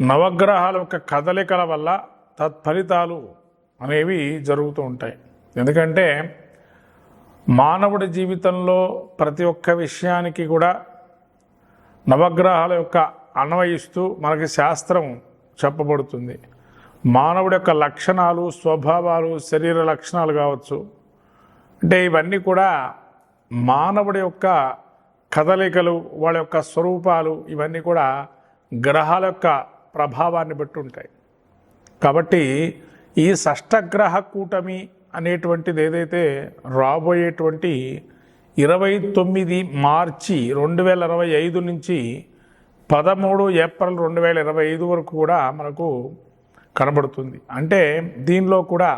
నవగ్రహాల యొక్క కదలికల వల్ల తత్ఫలితాలు అనేవి జరుగుతూ ఉంటాయి. ఎందుకంటే మానవుడి జీవితంలో ప్రతి ఒక్క విషయానికి కూడా నవగ్రహాల యొక్క అన్వయిస్తూ మనకి శాస్త్రం చెప్పబడుతుంది. మానవుడి యొక్క లక్షణాలు స్వభావాలు శరీర లక్షణాలు కావచ్చు. అంటే ఇవన్నీ కూడా మానవుడి యొక్క కదలికలు వాళ్ళ యొక్క స్వరూపాలు ఇవన్నీ కూడా గ్రహాల యొక్క ప్రభావాన్ని బట్టి ఉంటాయి. కాబట్టి ఈ షష్టగ్రహ కూటమి అనేటువంటిది ఏదైతే రాబోయేటువంటి ఇరవై తొమ్మిది మార్చి రెండు వేల ఇరవై ఐదు నుంచి పదమూడు ఏప్రిల్ రెండు వేల ఇరవై ఐదు వరకు కూడా మనకు కనబడుతుంది. అంటే దీనిలో కూడా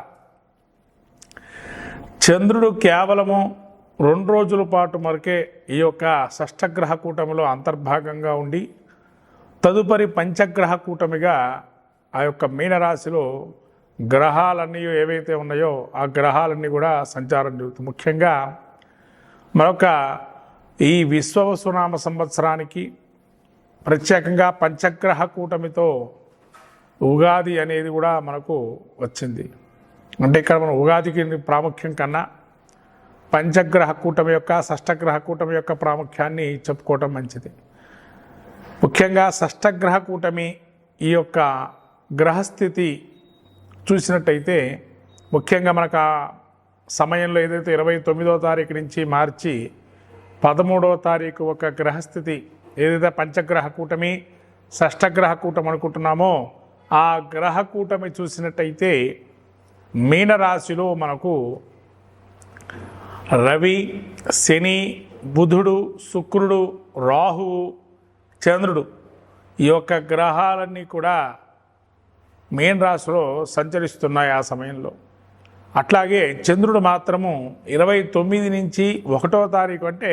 చంద్రుడు కేవలము రెండు రోజుల పాటు మరకే ఈ యొక్క షష్టగ్రహ కూటమిలో అంతర్భాగంగా ఉండి తదుపరి పంచగ్రహ కూటమిగా ఆ యొక్క మీనరాశిలో గ్రహాలన్నీ ఏవైతే ఉన్నాయో ఆ గ్రహాలన్నీ కూడా సంచారం జరుగుతుంది. ముఖ్యంగా మరొక ఈ విశ్వవసునామ సంవత్సరానికి ప్రత్యేకంగా పంచగ్రహ కూటమితో ఉగాది అనేది కూడా మనకు వచ్చింది. అంటే ఇక్కడ మనం ఉగాదికి ప్రాముఖ్యం కన్నా పంచగ్రహ కూటమి యొక్క షష్టగ్రహ కూటమి యొక్క ప్రాముఖ్యాన్ని చెప్పుకోవటం మంచిది. ముఖ్యంగా షష్టగ్రహ కూటమి ఈ యొక్క గ్రహస్థితి చూసినట్టయితే ముఖ్యంగా మనకు ఆ సమయంలో ఏదైతే ఇరవై తొమ్మిదో తారీఖు నుంచి మార్చి పదమూడవ తారీఖు ఒక గ్రహస్థితి ఏదైతే పంచగ్రహ కూటమి షష్టగ్రహ కూటమి అనుకుంటున్నామో ఆ గ్రహ కూటమి చూసినట్టయితే మీనరాశిలో మనకు రవి శని బుధుడు శుక్రుడు రాహువు చంద్రుడు ఈ యొక్క గ్రహాలన్నీ కూడా మీన రాశిలో సంచరిస్తున్నాయి ఆ సమయంలో. అట్లాగే చంద్రుడు మాత్రము ఇరవై తొమ్మిది నుంచి ఒకటో తారీఖు అంటే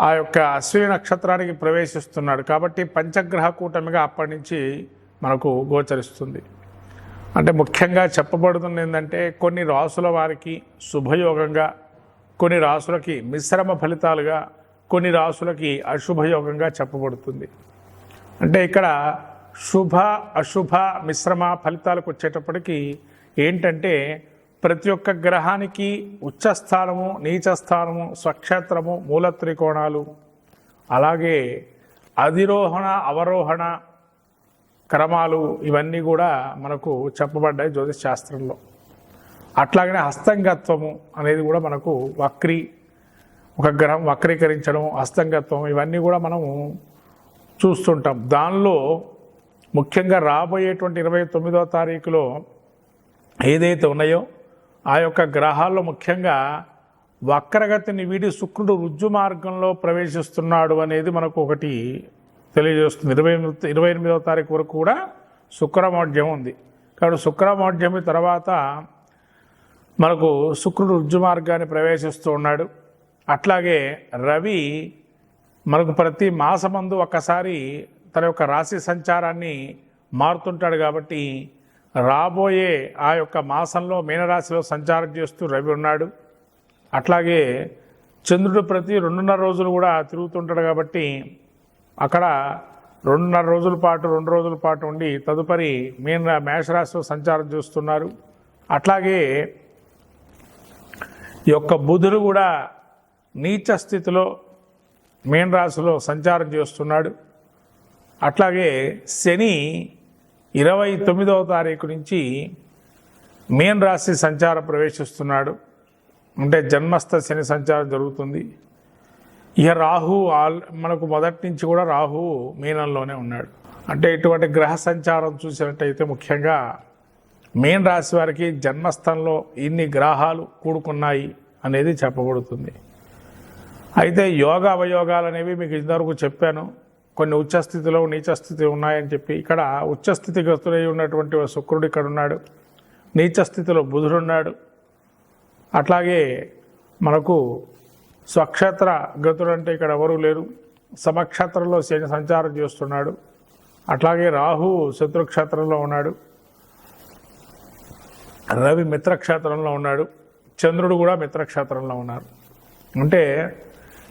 ఆ యొక్క అశ్విని నక్షత్రానికి ప్రవేశిస్తున్నాడు కాబట్టి పంచగ్రహ కూటమిగా అప్పటి నుంచి మనకు గోచరిస్తుంది. అంటే ముఖ్యంగా చెప్పబడుతుంది ఏంటంటే కొన్ని రాసుల వారికి శుభయోగంగా కొన్ని రాసులకి మిశ్రమ ఫలితాలుగా కొన్ని రాసులకి అశుభయోగంగా చెప్పబడుతుంది. అంటే ఇక్కడ శుభ అశుభ మిశ్రమ ఫలితాలకు వచ్చేటప్పటికి ఏంటంటే ప్రతి ఒక్క గ్రహానికి ఉచ్చస్థానము నీచస్థానము స్వక్షేత్రము మూల త్రికోణాలు అలాగే అధిరోహణ అవరోహణ క్రమాలు ఇవన్నీ కూడా మనకు చెప్పబడ్డాయి జ్యోతిష్ శాస్త్రంలో. అట్లాగనే హస్తంగత్వము అనేది కూడా మనకు వక్రీ ఒక గ్రహం వక్రీకరించడం అస్తంగత్వం ఇవన్నీ కూడా మనము చూస్తుంటాం. దానిలో ముఖ్యంగా రాబోయేటువంటి ఇరవై తొమ్మిదవ తారీఖులో ఏదైతే ఉన్నాయో ఆ యొక్క గ్రహాల్లో ముఖ్యంగా వక్రగతిని వీడి శుక్రుడు రుజ్జు మార్గంలో ప్రవేశిస్తున్నాడు అనేది మనకు ఒకటి తెలియజేస్తుంది. ఇరవై ఇరవై ఎనిమిదవ తారీఖు వరకు కూడా శుక్రమోఢ్యం ఉంది. కాబట్టి శుక్రమోఢ్యమి తర్వాత మనకు శుక్రుడు రుజ్జు మార్గాన్ని ప్రవేశిస్తూ ఉన్నాడు. అట్లాగే రవి మనకు ప్రతి మాసమందు ఒక్కసారి తన యొక్క రాశి సంచారాన్ని మారుతుంటాడు కాబట్టి రాబోయే ఆ యొక్క మాసంలో మీనరాశిలో సంచారం చేస్తూ రవి ఉన్నాడు. అట్లాగే చంద్రుడు ప్రతి రెండున్నర రోజులు కూడా తిరుగుతుంటాడు కాబట్టి అక్కడ రెండున్నర రోజుల పాటు రెండు రోజుల పాటు ఉండి తదుపరి మీన మేషరాశిలో సంచారం చేస్తున్నారు. అట్లాగే ఈ యొక్క బుధుడు కూడా నీచ స్థితిలో మీన రాశిలో సంచారం చేస్తున్నాడు. అట్లాగే శని ఇరవై తొమ్మిదవ తారీఖు నుంచి మీన రాశి సంచారం ప్రవేశిస్తున్నాడు. అంటే జన్మస్థ శని సంచారం జరుగుతుంది. ఇక రాహు ఆల్ మనకు మొదటి నుంచి కూడా రాహు మీనంలోనే ఉన్నాడు. అంటే ఇటువంటి గ్రహ సంచారం చూసినట్టయితే ముఖ్యంగా మీన రాశి వారికి జన్మస్థంలో ఇన్ని గ్రహాలు కూడుకున్నాయి అనేది చెప్పబడుతుంది. అయితే యోగ అవయోగాలు అనేవి మీకు ఇంతవరకు చెప్పాను. కొన్ని ఉచ్చస్థితిలో నీచస్థితి ఉన్నాయని చెప్పి ఇక్కడ ఉచ్చస్థితి గతులై ఉన్నటువంటి శుక్రుడు ఇక్కడ ఉన్నాడు. నీచస్థితిలో బుధుడు ఉన్నాడు. అట్లాగే మనకు స్వక్షేత్ర గతుడు అంటే ఇక్కడ ఎవరూ లేరు. సమక్షేత్రంలో శని సంచారం చేస్తున్నాడు. అట్లాగే రాహు శత్రుక్షేత్రంలో ఉన్నాడు. రవి మిత్రక్షేత్రంలో ఉన్నాడు. చంద్రుడు కూడా మిత్రక్షేత్రంలో ఉన్నారు. అంటే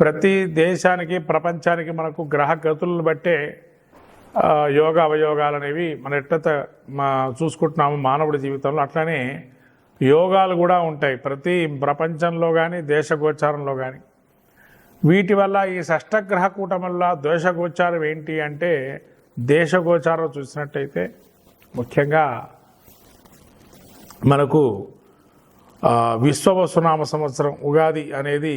ప్రతి దేశానికి ప్రపంచానికి మనకు గ్రహ గతులను బట్టే యోగ అవయోగాలు అనేవి మన ఎట్లత మా చూసుకుంటున్నాము మానవుడి జీవితంలో అట్లనే యోగాలు కూడా ఉంటాయి. ప్రతి ప్రపంచంలో కానీ దేశగోచారంలో కానీ వీటి వల్ల ఈ షష్టగ్రహ కూటం వల్ల దోషగోచారం ఏంటి అంటే దేశగోచారం చూసినట్టయితే ముఖ్యంగా మనకు విశ్వవసునామ సంవత్సరం ఉగాది అనేది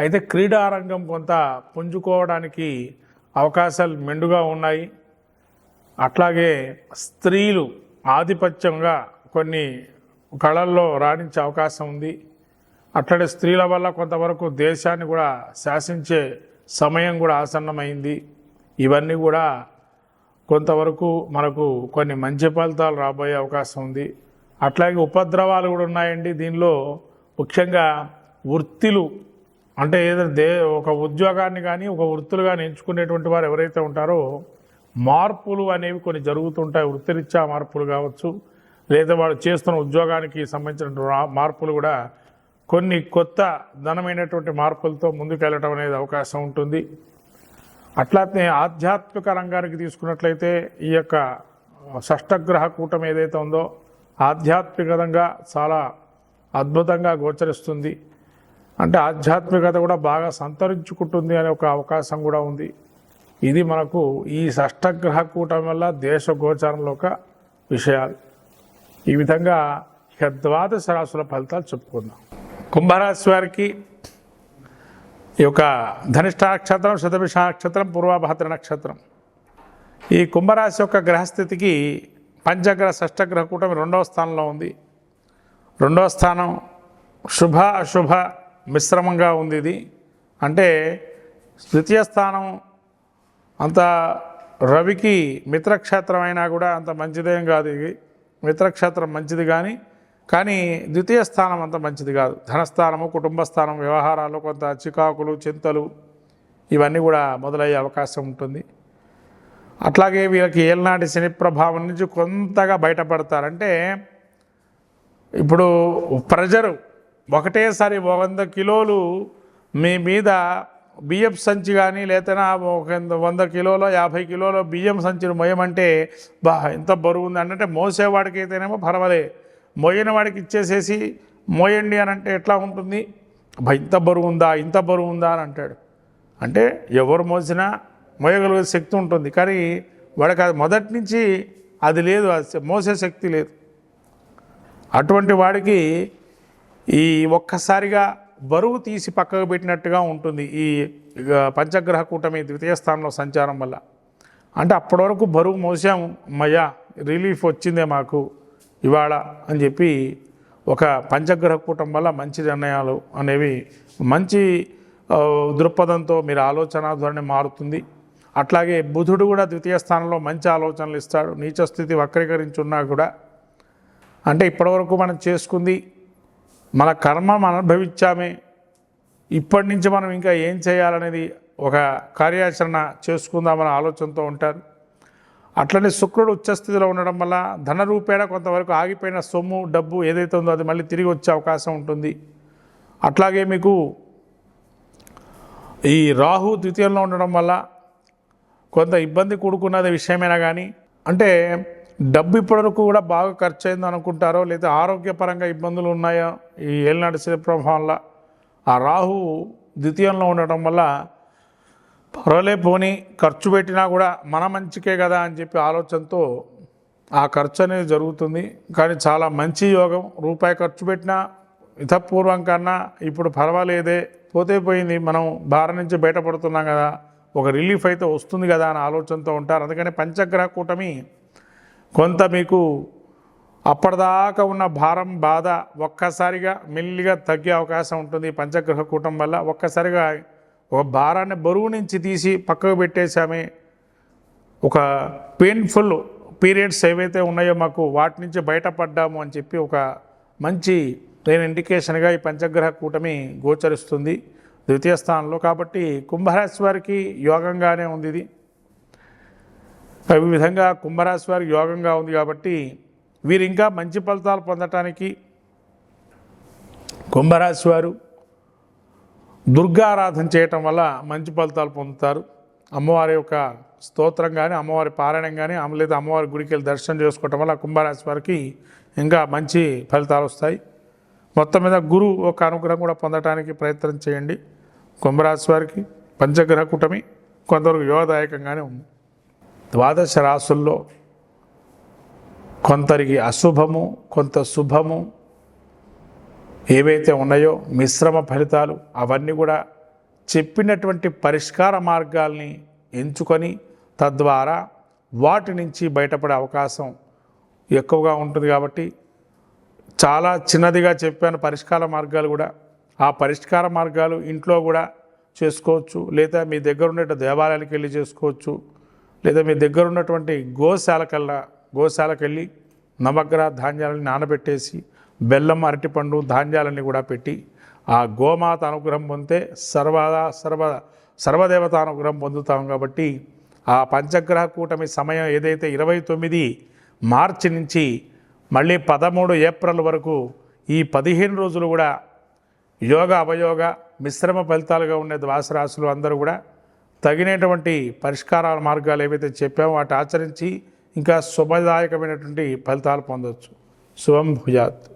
అయితే క్రీడారంగం కొంత పుంజుకోవడానికి అవకాశాలు మెండుగా ఉన్నాయి. అట్లాగే స్త్రీలు ఆధిపత్యంగా కొన్ని కళల్లో రాణించే అవకాశం ఉంది. అట్లాగే స్త్రీల వల్ల కొంతవరకు దేశాన్ని కూడా శాసించే సమయం కూడా ఆసన్నమైంది. ఇవన్నీ కూడా కొంతవరకు మనకు కొన్ని మంచి ఫలితాలు రాబోయే అవకాశం ఉంది. అట్లాగే ఉపద్రవాలు కూడా ఉన్నాయండి. దీనిలో ముఖ్యంగా వృత్తిలు అంటే ఏదైనా దే ఒక ఉద్యోగాన్ని కానీ ఒక వృత్తులు కానీ ఎంచుకునేటువంటి వారు ఎవరైతే ఉంటారో మార్పులు అనేవి కొన్ని జరుగుతుంటాయి. వృత్తిరీత్యా మార్పులు కావచ్చు లేదా వాడు చేస్తున్న ఉద్యోగానికి సంబంధించిన మార్పులు కూడా కొన్ని కొత్త ధనమైనటువంటి మార్పులతో ముందుకెళ్ళటం అనేది అవకాశం ఉంటుంది. అట్లానే ఆధ్యాత్మిక రంగానికి తీసుకున్నట్లయితే ఈ యొక్క షష్టగ్రహ కూటమి ఏదైతే ఉందో ఆధ్యాత్మికంగా చాలా అద్భుతంగా గోచరిస్తుంది. అంటే ఆధ్యాత్మికత కూడా బాగా సంతరించుకుంటుంది అనే ఒక అవకాశం కూడా ఉంది. ఇది మనకు ఈ షష్టగ్రహ కూటమి వల్ల దేశ గోచారంలో ఒక విషయాలు. ఈ విధంగా ఇక ద్వాదశ రాశుల ఫలితాలు చెప్పుకుందాం. కుంభరాశి వారికి ఈ యొక్క ధనిష్ట నక్షత్రం శతభిష నక్షత్రం పూర్వభద్ర నక్షత్రం. ఈ కుంభరాశి యొక్క గ్రహస్థితికి పంచగ్రహ షష్టగ్రహ కూటమి రెండవ స్థానంలో ఉంది. రెండవ స్థానం శుభ అశుభ మిశ్రమంగా ఉంది ఇది. అంటే ద్వితీయ స్థానం అంత రవికి మిత్రక్షేత్రం అయినా కూడా అంత మంచిదేం కాదు ఇది. మిత్రక్షేత్రం మంచిది కానీ కానీ ద్వితీయ స్థానం అంత మంచిది కాదు. ధనస్థానము కుటుంబ స్థానం వ్యవహారాలు కొంత చికాకులు చింతలు ఇవన్నీ కూడా మొదలయ్యే అవకాశం ఉంటుంది. అట్లాగే వీళ్ళకి ఏలనాటి శని ప్రభావం నుంచి కొంతగా బయటపడతారంటే ఇప్పుడు ప్రజలు ఒకటేసారి వంద కిలోలు మీ మీద బియ్యం సంచి కానీ లేతనా ఒక వంద కిలోలో యాభై కిలోలో బియ్యం సంచిని మొయ్యమంటే బా ఎంత బరువు ఉంది అంటే మోసేవాడికి అయితేనేమో పర్వాలే. మోయని వాడికి ఇచ్చేసేసి మోయండి అని అంటే ఎట్లా ఉంటుంది? బా ఇంత బరువు ఉందా? ఇంత బరువు ఉందా? అని అంటాడు. అంటే ఎవరు మోసినా మోయగలిగే శక్తి ఉంటుంది. కానీ వాడికి అది మొదటి నుంచి అది లేదు అది మోసే శక్తి లేదు. అటువంటి వాడికి ఈ ఒక్కసారిగా బరువు తీసి పక్కకు పెట్టినట్టుగా ఉంటుంది ఈ ఇక పంచగ్రహ కూటమి ద్వితీయ స్థానంలో సంచారం వల్ల. అంటే అప్పటి వరకు బరువు మోసాము మయా రిలీఫ్ వచ్చిందే మాకు ఇవాళ అని చెప్పి ఒక పంచగ్రహ కూటం వల్ల మంచి నిర్ణయాలు అనేవి మంచి దృక్పథంతో మీరు ఆలోచన ధోరణి మారుతుంది. అట్లాగే బుధుడు కూడా ద్వితీయ స్థానంలో మంచి ఆలోచనలు ఇస్తాడు నీచ స్థితి వక్రీకరించున్నా కూడా. అంటే ఇప్పటివరకు మనం చేసుకుంది మన కర్మ మనం అనుభవించామే ఇప్పటి నుంచి మనం ఇంకా ఏం చేయాలనేది ఒక కార్యాచరణ చేసుకుందామనే ఆలోచనతో ఉంటారు. అట్లనే శుక్రుడు ఉచ్చస్థితిలో ఉండడం వల్ల ధనరూపేణ కొంతవరకు ఆగిపోయిన సొమ్ము డబ్బు ఏదైతే ఉందో అది మళ్ళీ తిరిగి వచ్చే అవకాశం ఉంటుంది. అట్లాగే మీకు ఈ రాహు ద్వితీయంలో ఉండడం వల్ల కొంత ఇబ్బంది కూడుకున్నది విషయమైనా కానీ అంటే డబ్బు ఇప్పటివరకు కూడా బాగా ఖర్చు అయింది అనుకుంటారో లేదా ఆరోగ్యపరంగా ఇబ్బందులు ఉన్నాయో ఈ ఏలినాటి శని ప్రభావం ఆ రాహు ద్వితీయంలో ఉండటం వల్ల పర్వాలే పోని ఖర్చు పెట్టినా కూడా మన మంచికే కదా అని చెప్పి ఆలోచనతో ఆ ఖర్చు అనేది జరుగుతుంది. కానీ చాలా మంచి యోగం. రూపాయి ఖర్చు పెట్టినా ఇతపూర్వం కన్నా ఇప్పుడు పర్వాలేదే. పోతే పోయింది. మనం భారం నుంచి బయటపడుతున్నాం కదా. ఒక రిలీఫ్ అయితే వస్తుంది కదా అని ఆలోచనతో ఉంటారు. అందుకని పంచగ్రహ కూటమి కొంత మీకు అప్పటిదాకా ఉన్న భారం బాధ ఒక్కసారిగా మెల్లిగా తగ్గే అవకాశం ఉంటుంది. పంచగ్రహ కూటం వల్ల ఒక్కసారిగా ఒక భారాన్ని బరువు నుంచి తీసి పక్కకు పెట్టేసామే ఒక పెయిన్ఫుల్ పీరియడ్స్ ఏవైతే ఉన్నాయో మాకు వాటి నుంచి బయటపడ్డాము అని చెప్పి ఒక మంచి నేను ఇండికేషన్గా ఈ పంచగ్రహ కూటమి గోచరిస్తుంది. ద్వితీయ స్థానంలో కాబట్టి కుంభరాశి వారికి యోగంగానే ఉంది ఇది. ఈ విధంగా కుంభరాశి వారికి యోగంగా ఉంది కాబట్టి వీరు ఇంకా మంచి ఫలితాలు పొందటానికి కుంభరాశి వారు దుర్గారాధన చేయటం వల్ల మంచి ఫలితాలు పొందుతారు. అమ్మవారి యొక్క స్తోత్రం కానీ అమ్మవారి పారాయణం కానీ అమ్మ లేదా అమ్మవారి గుడికి వెళ్ళి దర్శనం చేసుకోవటం వల్ల కుంభరాశి వారికి ఇంకా మంచి ఫలితాలు వస్తాయి. మొత్తం మీద గురువు ఒక అనుగ్రహం కూడా పొందటానికి ప్రయత్నం చేయండి. కుంభరాశి వారికి పంచగ్రహ కూటమి కొంతవరకు యోగదాయకంగానే ఉంది. ద్వాదశ రాసుల్లో కొందరికి అశుభము కొంత శుభము ఏవైతే ఉన్నాయో మిశ్రమ ఫలితాలు అవన్నీ కూడా చెప్పినటువంటి పరిష్కార మార్గాల్ని ఎంచుకొని తద్వారా వాటి నుంచి బయటపడే అవకాశం ఎక్కువగా ఉంటుంది కాబట్టి చాలా చిన్నదిగా చెప్పాను పరిష్కార మార్గాలు కూడా. ఆ పరిష్కార మార్గాలు ఇంట్లో కూడా చేసుకోవచ్చు లేదా మీ దగ్గర ఉండే దేవాలయాలకు వెళ్ళి చేసుకోవచ్చు. లేదా మీ దగ్గర ఉన్నటువంటి గోశాలకల్లా గోశాలకెళ్ళి నవగ్రహ ధాన్యాలని నానబెట్టేసి బెల్లం అరటిపండు ధాన్యాలన్నీ కూడా పెట్టి ఆ గోమాత అనుగ్రహం పొందితే సర్వదా సర్వ సర్వదేవత అనుగ్రహం పొందుతాం కాబట్టి ఆ పంచగ్రహ కూటమి సమయం ఏదైతే ఇరవై తొమ్మిది మార్చి నుంచి మళ్ళీ పదమూడు ఏప్రిల్ వరకు ఈ పదిహేను రోజులు కూడా యోగ అవయోగ మిశ్రమ ఫలితాలుగా ఉండే ద్వాసరాశులు అందరూ కూడా తగినటువంటి పరిష్కారాల మార్గాలు ఏవైతే చెప్పామో వాటి ఆచరించి ఇంకా శుభదాయకమైనటువంటి ఫలితాలు పొందవచ్చు శుభం భుజాత్.